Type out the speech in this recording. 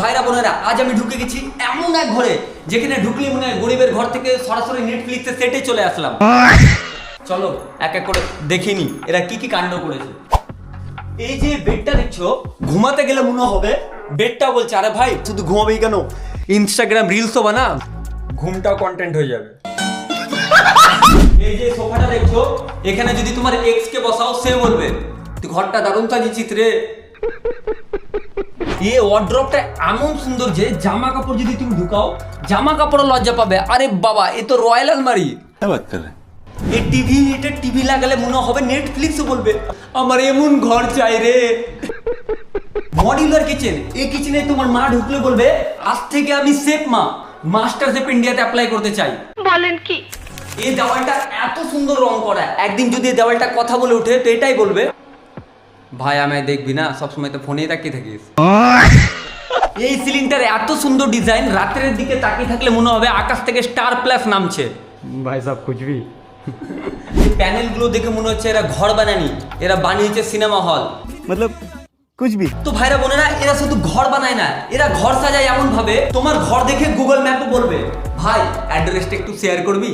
ভাইরা বোনেরা, আজ আমি ঢুকে গেছি এমন এক ঘরে, যেখানে ঢুকলে মনে হয় গরিবের ঘর থেকে সরাসরি নেটফ্লিক্সে সেটে চলে আসলাম। চলো, এক এক করে দেখিনি এরা কি কি কাণ্ড করেছে। এই যে বেডটা দেখছ, ঘুমাতে গেলে মনে হবে, বেডটা বলছে, আরে ভাই, শুধু ঘুমাবেই কেন? ইনস্টাগ্রাম রিলসও বানা, ঘুমটাও কন্টেন্ট হয়ে যাবে। এই যে সোফাটা দেখছ, এখানে যদি তোমার এক্স কে বসাও, সে বলবে, তুই ঘরটা দারুণ সাজিয়েছিস রে। এ ওয়ার্ড্রপটা এমন সুন্দর যে জামা কাপড় যদি তুমি ঢুকাও জামা কাপড় লজ্জা পাবে। আরে বাবা এ তো রয়্যাল আলমারি। এ টিভি এটা টিভি লাগালে মনে হবে নেটফ্লিক্সও বলবে আমার এমন ঘর চাই রে। মডিউলার কিচেন এই কিচেনে তোমার মা ঢুকলে বলবে আজ থেকে আমি সেফ মা। মাস্টার সেফ ইন্ডিয়াতে অ্যাপ্লাই করতে চাই। বলেন কি? এই দেওয়ালটা এত সুন্দর রং করা। একদিন যদি দেওয়ালটা কথা বলে উঠে তো এটাই বলবে ভাই আমায় দেখবি না? সবসময় তো ফোনেই তাকিয়ে থাকিস। এই সিলিন্ডার এত সুন্দর ডিজাইন রাতের দিকে তাকিয়ে থাকলে মনে হবে আকাশ থেকে স্টার প্লাস নামছে। ভাই সব খুঁজবি। প্যানেলগুলো দেখে মনে হচ্ছে এরা ঘর বানানি এরা বানিয়েছে সিনেমা হল মতলব কুচবি তো ভাইরা বোনেরা এরা শুধু ঘর বানায় না এরা ঘর সাজায় এমন ভাবে তোমার ঘর দেখে গুগল ম্যাপও বলবে। ভাই অ্যাড্রেসটা একটু শেয়ার করবি?